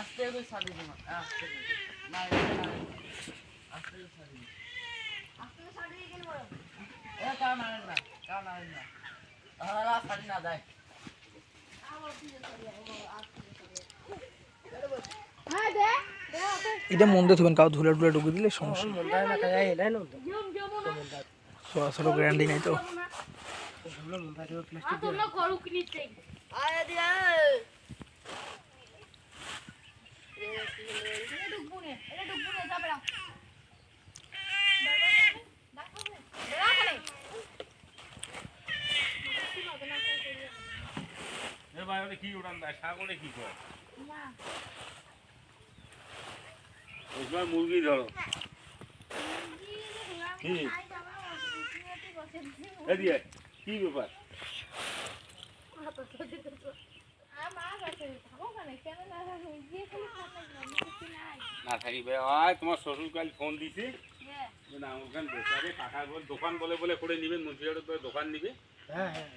আস্তে করে ছাড়ি দিন আস্তে করে। না এটা না আস্তে করে ছাড়ি দিন এ না নাড়েন না তাহলে আর ছাড়ি না দেয় এটা মন্দে থবেন কাউ ধুলে টুলে ঢুকে দিলে সমস্যা গ্যারান্টি নাই তো। ভাই ওটা কি উড়ান দেয়? সাগরে করে? ওই সময় মুরগি ধরো। কি? কি ব্যাপার? না থাকিবে। তোমার শ্বশুর কাল ফোন দিছি। যে না ওখানে বেচারে কাকা দোকান বলে বলে করে নিবেন মুন্সিপাড়ের দোকান নিবে। হ্যাঁ হ্যাঁ।